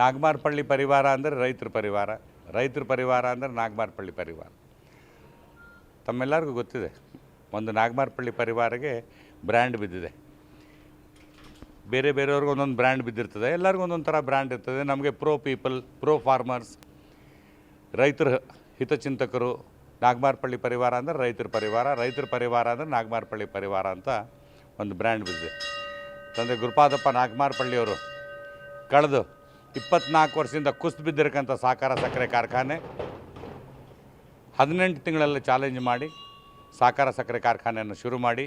ನಾಗಮಾರ್ಪಳ್ಳಿ ಪರಿವಾರ ಅಂದರೆ ರೈತರ ಪರಿವಾರ ರೈತರ ಪರಿವಾರ ಅಂದರೆ ನಾಗಮಾರ್ಪಳ್ಳಿ ಪರಿವಾರ. ತಮ್ಮೆಲ್ಲರಿಗೂ ಗೊತ್ತಿದೆ, ಒಂದು ನಾಗಮಾರ್ಪಳ್ಳಿ ಪರಿವಾರಗೆ ಬ್ರ್ಯಾಂಡ್ ಬಿದ್ದಿದೆ. ಬೇರೆ ಬೇರೆಯವ್ರಿಗೆ ಒಂದೊಂದು ಬ್ರ್ಯಾಂಡ್ ಬಿದ್ದಿರ್ತದೆ, ಎಲ್ಲರಿಗೂ ಒಂದೊಂದು ಥರ ಬ್ರ್ಯಾಂಡ್ ಇರ್ತದೆ. ನಮಗೆ ಪ್ರೋ ಪೀಪಲ್ ಪ್ರೋ ಫಾರ್ಮರ್ಸ್ ರೈತರ ಹಿತಚಿಂತಕರು ನಾಗಮಾರ್ಪಳ್ಳಿ ಪರಿವಾರ ಅಂದರೆ ರೈತರ ಪರಿವಾರ ರೈತರ ಪರಿವಾರ ಅಂದರೆ ನಾಗಮಾರ್ಪಳ್ಳಿ ಪರಿವಾರ ಅಂತ ಒಂದು ಬ್ರ್ಯಾಂಡ್ ಬಿದ್ದಿದೆ. ತಂದೆ ಗುರುಪಾದಪ್ಪ ನಾಗಮಾರ್ಪಳ್ಳಿಯವರು ಕಳೆದು ಇಪ್ಪತ್ನಾಲ್ಕು ವರ್ಷದಿಂದ ಕುಸ್ತು ಬಿದ್ದಿರಕ್ಕಂಥ ಸಾಕಾರ ಸಕ್ಕರೆ ಕಾರ್ಖಾನೆ, ಹದಿನೆಂಟು ತಿಂಗಳಲ್ಲಿ ಚಾಲೆಂಜ್ ಮಾಡಿ ಸಾಕಾರ ಸಕ್ಕರೆ ಕಾರ್ಖಾನೆಯನ್ನು ಶುರು ಮಾಡಿ,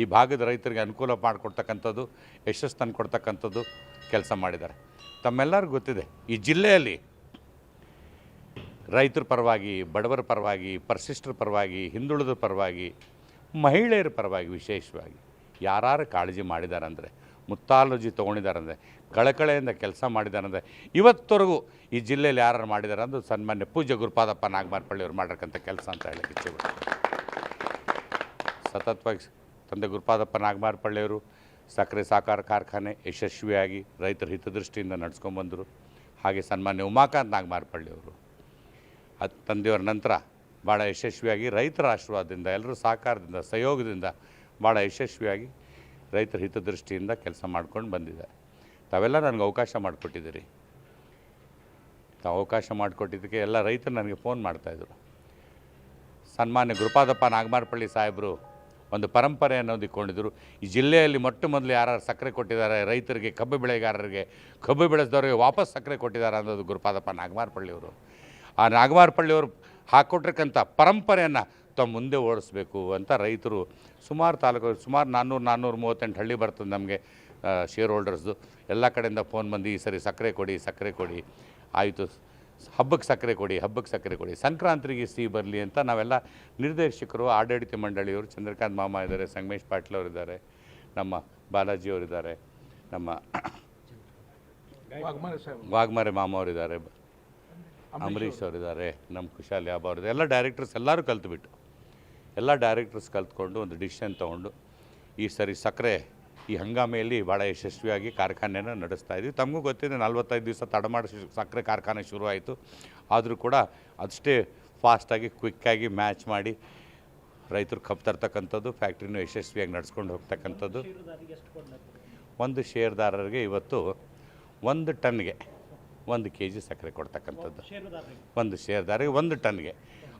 ಈ ಭಾಗದ ರೈತರಿಗೆ ಅನುಕೂಲ ಮಾಡಿಕೊಡ್ತಕ್ಕಂಥದ್ದು ಯಶಸ್ಸು ತಂದು ಕೊಡ್ತಕ್ಕಂಥದ್ದು ಕೆಲಸ ಮಾಡಿದ್ದಾರೆ. ತಮ್ಮೆಲ್ಲರಿಗೂ ಗೊತ್ತಿದೆ, ಈ ಜಿಲ್ಲೆಯಲ್ಲಿ ರೈತರ ಪರವಾಗಿ, ಬಡವರ ಪರವಾಗಿ, ಪರಿಶಿಷ್ಟರ ಪರವಾಗಿ ಹಿಂದುಳಿದ ಪರವಾಗಿ, ಮಹಿಳೆಯರ ಪರವಾಗಿ ವಿಶೇಷವಾಗಿ ಯಾರು ಕಾಳಜಿ ಮಾಡಿದ್ದಾರೆ ಅಂದರೆ ಮುತ್ತಾಲಜಿ ತೊಗೊಂಡಿದ್ದಾರೆ ಕಳಕಳೆಯಿಂದ ಕೆಲಸ ಮಾಡಿದ್ದಾರೆ ಇವತ್ತವರೆಗೂ ಈ ಜಿಲ್ಲೆಯಲ್ಲಿ ಯಾರು ಮಾಡಿದ್ದಾರೆ ಅಂದ್ರೆ ಸನ್ಮಾನ್ಯ ಪೂಜ್ಯ ಗುರುಪಾದಪ್ಪ ನಾಗಮಾರ್ಪಳ್ಳಿ ಅವರು ಮಾಡಿರ್ತಕ್ಕಂಥ ಕೆಲಸ ಅಂತ ಹೇಳಿ ಸತತವಾಗಿ ತಂದೆ ಗುರುಪಾದಪ್ಪ ನಾಗಮಾರ್ಪಳ್ಳಿಯವರು ಸಕ್ಕರೆ ಸಾಕಾರ ಕಾರ್ಖಾನೆ ಯಶಸ್ವಿಯಾಗಿ ರೈತರ ಹಿತದೃಷ್ಟಿಯಿಂದ ನಡ್ಸ್ಕೊಂಡ್ಬಂದರು ಹಾಗೆ ಸನ್ಮಾನ್ಯ ಉಮಾಕಾಂತ್ ನಾಗಮಾರ್ಪಳ್ಳಿಯವರು ಅದು ತಂದೆಯವರ ನಂತರ ಭಾಳ ಯಶಸ್ವಿಯಾಗಿ ರೈತರ ಆಶೀರ್ವಾದದಿಂದ, ಎಲ್ಲರೂ ಸಹಕಾರದಿಂದ, ಸಹಯೋಗದಿಂದ ಭಾಳ ಯಶಸ್ವಿಯಾಗಿ ರೈತರ ಹಿತದೃಷ್ಟಿಯಿಂದ ಕೆಲಸ ಮಾಡ್ಕೊಂಡು ಬಂದಿದೆ ತಾವೆಲ್ಲ ನನಗೆ ಅವಕಾಶ ಮಾಡಿಕೊಟ್ಟಿದ್ದೀರಿ. ತಾವು ಅವಕಾಶ ಮಾಡಿಕೊಟ್ಟಿದ್ದಕ್ಕೆ ಎಲ್ಲ ರೈತರು ನನಗೆ ಫೋನ್ ಮಾಡ್ತಾಯಿದ್ರು. ಸನ್ಮಾನ್ಯ ಗುರುಪಾದಪ್ಪ ನಾಗಮಾರಪಳ್ಳಿ ಸಾಹೇಬರು ಒಂದು ಪರಂಪರೆ ಅನ್ನೋದು ಇಟ್ಕೊಂಡಿದ್ರು ಈ ಜಿಲ್ಲೆಯಲ್ಲಿ ಮೊಟ್ಟ ಮೊದಲು ಯಾರು ಸಕ್ಕರೆ ಕೊಟ್ಟಿದ್ದಾರೆ, ರೈತರಿಗೆ, ಕಬ್ಬು ಬೆಳೆಗಾರರಿಗೆ, ಕಬ್ಬು ಬೆಳೆಸಿದವರಿಗೆ ವಾಪಸ್ ಸಕ್ಕರೆ ಕೊಟ್ಟಿದ್ದಾರೆ ಅನ್ನೋದು ಗುರುಪಾದಪ್ಪ ನಾಗಮಾರಪಳ್ಳಿಯವರು. ಆ ನಾಗಮಾರಪಳ್ಳಿಯವರು ಹಾಕ್ಕೊಟ್ಟಿರ್ತಕ್ಕಂಥ ಪರಂಪರೆಯನ್ನು ತಾವು ಮುಂದೆ ಓಡಿಸ್ಬೇಕು ಅಂತ ರೈತರು ಸುಮಾರು ತಾಲೂಕು ಸುಮಾರು ನಾನ್ನೂರು ನಾನ್ನೂರು ಮೂವತ್ತೆಂಟು ಹಳ್ಳಿ ಬರ್ತದೆ ನಮಗೆ ಶೇರ್ ಹೋಲ್ಡರ್ಸ್ದು ಎಲ್ಲ ಕಡೆಯಿಂದ ಫೋನ್ ಬಂದು ಈ ಸರಿ ಸಕ್ಕರೆ ಕೊಡಿ ಸಕ್ಕರೆ ಕೊಡಿ ಆಯಿತು. ಹಬ್ಬಕ್ಕೆ ಸಕ್ಕರೆ ಕೊಡಿ ಹಬ್ಬಕ್ಕೆ ಸಕ್ಕರೆ ಕೊಡಿ. ಸಂಕ್ರಾಂತಿಗೆ ಸಿಹಿ ಬರಲಿ ಅಂತ ನಾವೆಲ್ಲ ನಿರ್ದೇಶಕರು ಆಡಳಿತ ಮಂಡಳಿಯವರು ಚಂದ್ರಕಾಂತ್ ಮಾಮ ಇದ್ದಾರೆ ಸಂಗಮೇಶ್ ಪಾಟೀಲ್ ಅವರಿದ್ದಾರೆ ನಮ್ಮ ಬಾಲಾಜಿ ಅವರಿದ್ದಾರೆ ನಮ್ಮ ವಾಗ್ಮಾರೆ ಮಾಮ ಅವರಿದ್ದಾರೆ ಅಂಬರೀಷ್ ಅವರಿದ್ದಾರೆ ನಮ್ಮ ಕುಶಾಲ್ ಯಾಬ ಅವರಿದ್ದಾರೆ. ಎಲ್ಲ ಡೈರೆಕ್ಟರ್ಸ್ ಎಲ್ಲರೂ ಕಲ್ತ್ಬಿಟ್ಟು. ಎಲ್ಲ ಡೈರೆಕ್ಟರ್ಸ್ ಕಲ್ತ್ಕೊಂಡು ಒಂದು ಡಿಸಿಷನ್ ತೊಗೊಂಡು ಈ ಸರಿ ಸಕ್ಕರೆ ಈ ಹಂಗಾಮಿಯಲ್ಲಿ ಭಾಳ ಯಶಸ್ವಿಯಾಗಿ ಕಾರ್ಖಾನೆಯನ್ನು ನಡೆಸ್ತಾ ಇದ್ವಿ. ತಮಗೂ ಗೊತ್ತಿದೆ ನಲ್ವತ್ತೈದು ದಿವಸ ತಡಮಾಡಿ ಶು- ಸಕ್ಕರೆ ಕಾರ್ಖಾನೆ ಶುರುವಾಯಿತು. ಆದರೂ ಕೂಡ ಅದಷ್ಟೇ ಫಾಸ್ಟಾಗಿ ಕ್ವಿಕ್ಕಾಗಿ ಮ್ಯಾಚ್ ಮಾಡಿ ರೈತರು ಕಬ್ಬು ತರ್ತಕ್ಕಂಥದ್ದು ಫ್ಯಾಕ್ಟ್ರಿನೂ ಯಶಸ್ವಿಯಾಗಿ ನಡ್ಸ್ಕೊಂಡು ಹೋಗ್ತಕ್ಕಂಥದ್ದು. ಒಂದು ಷೇರ್ದಾರರಿಗೆ ಇವತ್ತು ಒಂದು ಟನ್ಗೆ ಒಂದು ಕೆ ಜಿ ಸಕ್ಕರೆ ಕೊಡ್ತಕ್ಕಂಥದ್ದು. ಒಂದು ಷೇರ್ದಾರಿಗೆ ಒಂದು ಟನ್ಗೆ.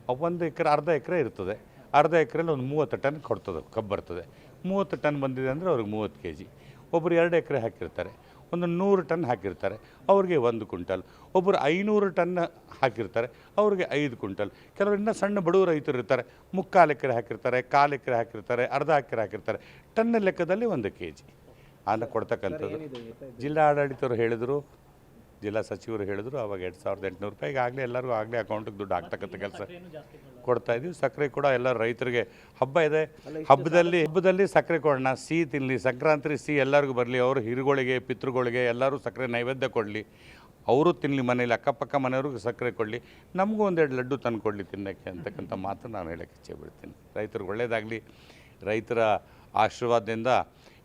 ಒಂದು ಎಕರೆ ಅರ್ಧ ಎಕರೆ ಇರ್ತದೆ. ಅರ್ಧ ಎಕರೆಲಿ ಒಂದು ಮೂವತ್ತು ಟನ್ ಕೊಡ್ತದೆ ಕಬ್ಬು ಬರ್ತದೆ. ಮೂವತ್ತು ಟನ್ ಬಂದಿದೆ ಅಂದರೆ ಅವ್ರಿಗೆ ಮೂವತ್ತು ಕೆ ಜಿ. ಒಬ್ಬರು ಎರಡು ಎಕರೆ ಹಾಕಿರ್ತಾರೆ ಒಂದು ನೂರು ಟನ್ ಹಾಕಿರ್ತಾರೆ ಅವ್ರಿಗೆ ಒಂದು ಕುಂಟಲ್ ಒಬ್ಬರು ಐನೂರು ಟನ್ ಹಾಕಿರ್ತಾರೆ ಅವ್ರಿಗೆ ಐದು ಕುಂಟಲ್ ಕೆಲವರು ಇನ್ನೂ ಸಣ್ಣ ಬಡವ ರೈತರು ಇರ್ತಾರೆ ಮುಕ್ಕಾಲು ಎಕರೆ ಹಾಕಿರ್ತಾರೆ ಕಾಲು ಎಕರೆ ಹಾಕಿರ್ತಾರೆ ಅರ್ಧ ಎಕರೆ ಹಾಕಿರ್ತಾರೆ ಟನ್ ಲೆಕ್ಕದಲ್ಲಿ ಒಂದು ಕೆ ಜಿ. ಅನ್ನ ಕೊಡ್ತಕ್ಕಂಥದ್ದು ಜಿಲ್ಲಾ ಆಡಳಿತರು ಹೇಳಿದರು ಜಿಲ್ಲಾ ಸಚಿವರು ಹೇಳಿದರು ಅವಾಗ ಎರಡು ಸಾವಿರದ ಎಂಟುನೂರು ರೂಪಾಯಿಗೆ ಆಗಲೇ ಎಲ್ಲರಿಗೂ ಆಗಲೇ ಅಕೌಂಟಿಗೆ ದುಡ್ಡು ಹಾಕ್ತಕ್ಕಂಥ ಕೆಲಸ. ಕೊಡ್ತಾ ಇದೀವಿ. ಸಕ್ಕರೆ ಕೂಡ ಎಲ್ಲ ರೈತರಿಗೆ ಹಬ್ಬ ಇದೆ. ಹಬ್ಬದಲ್ಲಿ ಹಬ್ಬದಲ್ಲಿ ಸಕ್ಕರೆ ಕೊಡೋಣ. ಸಿಹಿ ತಿನ್ನಲಿ ಸಂಕ್ರಾಂತಿ ಸಿಹಿ ಎಲ್ಲರಿಗೂ ಬರಲಿ. ಅವರು ಹಿರುಗಳಿಗೆ ಪಿತೃಗಳಿಗೆ ಎಲ್ಲರೂ ಸಕ್ಕರೆ ನೈವೇದ್ಯ ಕೊಡಲಿ. ಅವರು ತಿನ್ನಲಿ ಮನೇಲಿ ಅಕ್ಕಪಕ್ಕ ಮನೆಯವ್ರಿಗೆ ಸಕ್ಕರೆ ಕೊಡಲಿ. ನಮಗೂ ಒಂದೆರಡು ಲಡ್ಡು ತಂದು ಕೊಡಲಿ ತಿನ್ನೋಕ್ಕೆ ಅಂತಕ್ಕಂಥ ಮಾತು ನಾನು ಹೇಳೋಕ್ಕೆ ಇಚ್ಛೆ ಬಿಡ್ತೀನಿ ರೈತರಿಗೆ ಒಳ್ಳೆಯದಾಗಲಿ ರೈತರ ಆಶೀರ್ವಾದದಿಂದ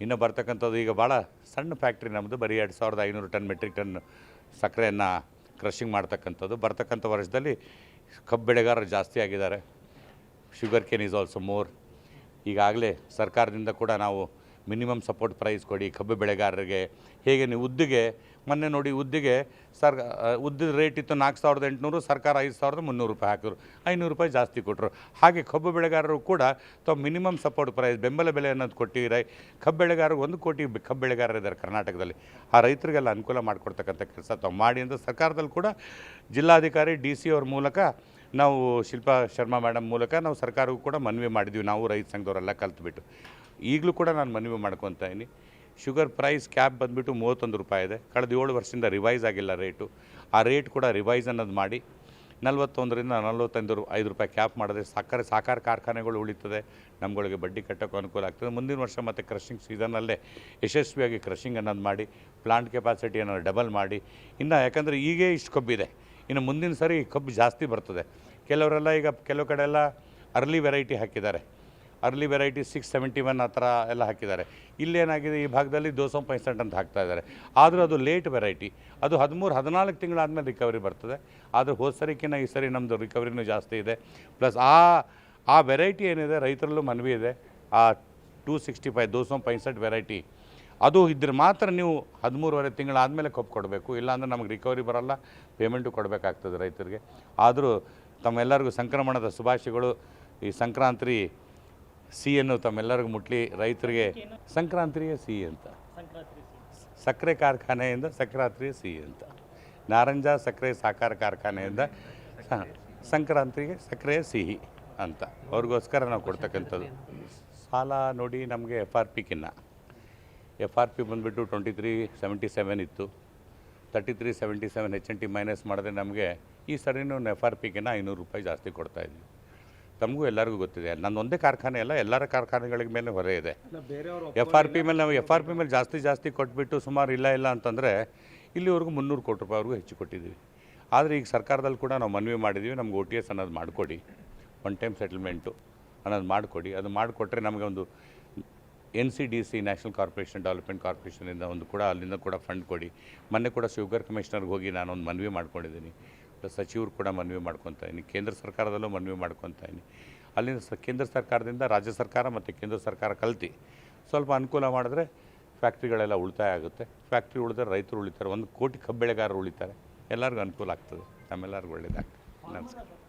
ಇನ್ನು ಬರ್ತಕ್ಕಂಥದ್ದು ಈಗ ಭಾಳ ಸಣ್ಣ ಫ್ಯಾಕ್ಟ್ರಿ ನಮ್ಮದು ಬರೀ ಎರಡು ಸಾವಿರದ ಐನೂರು ಟನ್ ಮೆಟ್ರಿಕ್ ಟನ್ ಸಕ್ಕರೆಯನ್ನು ಕ್ರಷಿಂಗ್ ಮಾಡ್ತಕ್ಕಂಥದ್ದು. ಬರ್ತಕ್ಕಂಥ ವರ್ಷದಲ್ಲಿ ಕಬ್ಬು ಬೆಳೆಗಾರರು ಜಾಸ್ತಿ ಆಗಿದ್ದಾರೆ. Sugar cane is also more ಈಗಾಗಲೇ ಸರ್ಕಾರದಿಂದ ಕೂಡ ನಾವು ಮಿನಿಮಮ್ ಸಪೋರ್ಟ್ ಪ್ರೈಸ್ ಕೊಡಿ, ಕಬ್ಬು ಬೆಳೆಗಾರರಿಗೆ. ಹೇಗೆ ನೀವು ಉದ್ದಿಗೆ, ಮೊನ್ನೆ ನೋಡಿ ಉದ್ದಿಗೆ ಸರ್ ಉದ್ದಿದ ರೇಟ್ ಇತ್ತು ನಾಲ್ಕು ಸಾವಿರದ ಎಂಟುನೂರು, ಸರ್ಕಾರ ಐದು ಸಾವಿರದ ಮುನ್ನೂರು ರೂಪಾಯಿ ಹಾಕಿದ್ರು. ಐನೂರು ರೂಪಾಯಿ ಜಾಸ್ತಿ ಕೊಟ್ಟರು ಹಾಗೆ ಕಬ್ಬು ಬೆಳೆಗಾರರು ಕೂಡ ತಾವು ಮಿನಿಮಮ್ ಸಪೋರ್ಟ್ ಪ್ರೈಸ್, ಬೆಂಬಲ ಬೆಲೆ ಅನ್ನೋದು ಕೊಟ್ಟಿದ್ರೆ, ಕಬ್ಬು ಬೆಳೆಗಾರರು ಒಂದು ಕೋಟಿ ಕಬ್ಬು ಬೆಳೆಗಾರರು ಇದ್ದಾರೆ ಕರ್ನಾಟಕದಲ್ಲಿ. ಆ ರೈತರಿಗೆಲ್ಲ ಅನುಕೂಲ ಮಾಡಿಕೊಡ್ತಕ್ಕಂಥ ಕೆಲಸ ತಾವು ಮಾಡಿ ಅಂತ ಸರ್ಕಾರದಲ್ಲಿ ಕೂಡ ಜಿಲ್ಲಾಧಿಕಾರಿ, ಡಿ ಸಿ ಅವ್ರ ಮೂಲಕ ನಾವು ಶಿಲ್ಪಾ ಶರ್ಮಾ ಮೇಡಮ್ ಮೂಲಕ ನಾವು ಸರ್ಕಾರಕ್ಕೂ ಕೂಡ ಮನವಿ ಮಾಡಿದ್ವಿ. ನಾವು ರೈತ ಸಂಘದವರೆಲ್ಲ ಕಲ್ತ್ಬಿಟ್ಟು. ಈಗಲೂ ಕೂಡ ನಾನು ಮನವಿ ಮಾಡ್ಕೊತಾ ಇದ್ದೀನಿ. ಶುಗರ್ ಪ್ರೈಸ್ ಕ್ಯಾಪ್ ಬಂದುಬಿಟ್ಟು ಮೂವತ್ತೊಂದು ರೂಪಾಯಿ ಇದೆ. ಕಳೆದ ಏಳು ವರ್ಷದಿಂದ ರಿವೈಸ್ ಆಗಿಲ್ಲ ರೇಟು ಆ ರೇಟ್ ಕೂಡ ರಿವೈಸ್ ಅನ್ನೋದು ಮಾಡಿ ನಲ್ವತ್ತೊಂದರಿಂದ ನಲ್ವತ್ತೈದು ರು ಐದು ರೂಪಾಯಿ ಕ್ಯಾಪ್ ಮಾಡಿದ್ರೆ ಸಕ್ಕರೆ, ಸಾಕಾರ ಕಾರ್ಖಾನೆಗಳು ಉಳಿತದೆ. ನಮ್ಮಗಳಿಗೆ ಬಡ್ಡಿ ಕಟ್ಟೋಕ್ಕೂ ಅನುಕೂಲ ಆಗ್ತದೆ. ಮುಂದಿನ ವರ್ಷ ಮತ್ತು ಕ್ರಷಿಂಗ್ ಸೀಸನಲ್ಲೇ ಯಶಸ್ವಿಯಾಗಿ ಕ್ರಷಿಂಗ್ ಅನ್ನೋದು ಮಾಡಿ ಪ್ಲಾಂಟ್ ಕೆಪಾಸಿಟಿಯನ್ನು ಡಬಲ್ ಮಾಡಿ. ಇನ್ನು ಯಾಕಂದರೆ ಈಗೇ ಇಷ್ಟು ಕಬ್ಬಿದೆ ಇನ್ನು ಮುಂದಿನ ಸರಿ ಕಬ್ಬು ಜಾಸ್ತಿ ಬರ್ತದೆ. ಕೆಲವರೆಲ್ಲ ಈಗ ಕೆಲವು ಕಡೆ ಎಲ್ಲ ಅರ್ಲಿ ವೆರೈಟಿ ಹಾಕಿದ್ದಾರೆ. Early variety six seventy one ಆ ಥರ ಎಲ್ಲ ಹಾಕಿದ್ದಾರೆ. ಇಲ್ಲೇನಾಗಿದೆ, ಈ ಭಾಗದಲ್ಲಿ ದೋಸಂ ಪೈಸೆಂಟ್ ಅಂತ ಹಾಕ್ತಾ ಇದ್ದಾರೆ. ಆದರೂ ಅದು ಲೇಟ್ ವೆರೈಟಿ. ಅದು ಹದಿಮೂರು, ಹದಿನಾಲ್ಕು ತಿಂಗಳಾದಮೇಲೆ ರಿಕವರಿ ಬರ್ತದೆ. ಆದರೆ ಹೋದ ಸರಿಕಿನ್ನ ಈ ಸರಿ ನಮ್ಮದು ರಿಕವರಿನೂ ಜಾಸ್ತಿ ಇದೆ. ಪ್ಲಸ್ ಆ ಆ ವೆರೈಟಿ ಏನಿದೆ, ರೈತರಲ್ಲೂ ಮನವಿ ಇದೆ. ಆ ಟೂ ಸಿಕ್ಸ್ಟಿ ಫೈವ್ ದೋಸಂ ಪೈಸೆಂಟ್ ವೆರೈಟಿ. ಅದು ಇದ್ರೆ ಮಾತ್ರ ನೀವು ಹದಿಮೂರುವರೆ ತಿಂಗಳಾದಮೇಲೆ ಕೊಪ್ಪು ಕೊಡಬೇಕು. ಇಲ್ಲಾಂದರೆ ನಮಗೆ ರಿಕವರಿ ಬರೋಲ್ಲ. ಪೇಮೆಂಟು ಕೊಡಬೇಕಾಗ್ತದೆ ರೈತರಿಗೆ. ಆದರೂ ತಮ್ಮೆಲ್ಲರಿಗೂ ಸಂಕ್ರಮಣದ ಶುಭಾಶಯಗಳು. ಈ ಸಂಕ್ರಾಂತಿ ಸಿಹಿಯನ್ನು ತಮ್ಮೆಲ್ಲರಿಗೂ ಮುಟ್ಲಿ. ರೈತರಿಗೆ ಸಂಕ್ರಾಂತಿಗೆ ಸಿಹಿ ಅಂತ. ಸಕ್ಕರೆ ಕಾರ್ಖಾನೆಯಿಂದ ಸಂಕ್ರಾಂತಿಯ ಸಿಹಿ ಅಂತ. ನಾರಂಜ ಸಕ್ಕರೆ ಸಾಕಾರ ಕಾರ್ಖಾನೆಯಿಂದ ಸಂಕ್ರಾಂತಿಗೆ ಸಕ್ಕರೆ ಸಿಹಿ ಅಂತ. ಅವ್ರಿಗೋಸ್ಕರ ನಾವು ಕೊಡ್ತಕ್ಕಂಥದ್ದು. ಸಾಲ ನೋಡಿ ನಮಗೆ ಎಫ್ ಆರ್ ಪಿಕ್ಕಿನ್ನ ಎಫ್ ಆರ್ ಪಿ ಬಂದುಬಿಟ್ಟು ಟ್ವೆಂಟಿ ತ್ರೀ ಸೆವೆಂಟಿ ಸೆವೆನ್ ಇತ್ತು. Thirty three seventy seven H N T minus ಮಾಡಿದ್ರೆ ನಮಗೆ ಈ ಸರಿನೂ ಎಫ್ ಆರ್ ಪಿಕ್ಕಿನ್ನ ಐನೂರು ರೂಪಾಯಿ ಜಾಸ್ತಿ ಕೊಡ್ತಾ ಇದ್ವಿ. ತಮಗೂ ಎಲ್ಲರಿಗೂ ಗೊತ್ತಿದೆ. ನನ್ನ ಒಂದೇ ಕಾರ್ಖಾನೆ ಅಲ್ಲ ಎಲ್ಲರ ಕಾರ್ಖಾನೆಗಳಿಗೆ ಮೇಲೆ ಹೊರೆ ಇದೆ. ಎಫ್ ಆರ್ ಪಿ ಮೇಲೆ ನಾವು ಎಫ್ ಆರ್ ಪಿ ಮೇಲೆ ಜಾಸ್ತಿ ಜಾಸ್ತಿ ಕೊಟ್ಬಿಟ್ಟು ಸುಮಾರು ಇಲ್ಲ ಇಲ್ಲ ಅಂತಂದರೆ ಇಲ್ಲಿವರೆಗೂ ಮುನ್ನೂರು ಕೋಟಿ ರೂಪಾಯಿವರೆಗೂ ಹೆಚ್ಚು ಕೊಟ್ಟಿದ್ದೀವಿ. ಆದರೆ ಈಗ ಸರ್ಕಾರದಲ್ಲಿ ಕೂಡ ನಾವು ಮನವಿ ಮಾಡಿದ್ದೀವಿ ನಮ್ಗೆ ಒ ಟಿ ಎಸ್ ಅನ್ನೋದು ಮಾಡಿಕೊಡಿ. ಒನ್ ಟೈಮ್ ಸೆಟಲ್ಮೆಂಟು ಅನ್ನೋದು ಮಾಡಿಕೊಡಿ. ಅದು ಮಾಡಿಕೊಟ್ರೆ ನಮಗೆ ಒಂದು N C D C national corporation development ಕಾರ್ಪೊರೇಷನಿಂದ ಒಂದು ಕೂಡ ಅಲ್ಲಿಂದ ಕೂಡ ಫಂಡ್ ಕೊಡಿ. ಮೊನ್ನೆ ಕೂಡ ಶುಗರ್ ಕಮಿಷನರ್ಗೆ ಹೋಗಿ ನಾನು ಒಂದು ಮನವಿ ಮಾಡ್ಕೊಂಡಿದ್ದೀನಿ. ಸಚಿವರು ಕೂಡ ಮನವಿ ಮಾಡ್ಕೊತಾ ಇದ್ದೀನಿ. ಕೇಂದ್ರ ಸರ್ಕಾರದಲ್ಲೂ ಮನವಿ ಮಾಡ್ಕೊತಾ ಇದ್ದೀನಿ. ಅಲ್ಲಿಂದ ಸ, ಕೇಂದ್ರ ಸರ್ಕಾರದಿಂದ ರಾಜ್ಯ ಸರ್ಕಾರ ಮತ್ತು ಕೇಂದ್ರ ಸರ್ಕಾರ ಕಲ್ತು. ಸ್ವಲ್ಪ ಅನುಕೂಲ ಮಾಡಿದ್ರೆ ಫ್ಯಾಕ್ಟ್ರಿಗಳೆಲ್ಲ ಉಳಿತಾಯ ಆಗುತ್ತೆ. ಫ್ಯಾಕ್ಟ್ರಿ ಉಳಿದ್ರೆ ರೈತರು ಉಳಿತಾರೆ. ಒಂದು ಕೋಟಿ ಕಬ್ಬೆಳೆಗಾರರು ಉಳಿತಾರೆ. ಎಲ್ಲರಿಗೂ ಅನುಕೂಲ ಆಗ್ತದೆ. ನಮ್ಮೆಲ್ಲರಿಗೂ ಒಳ್ಳೆಯದಾಗ್ತದೆ ನಮಸ್ಕಾರ.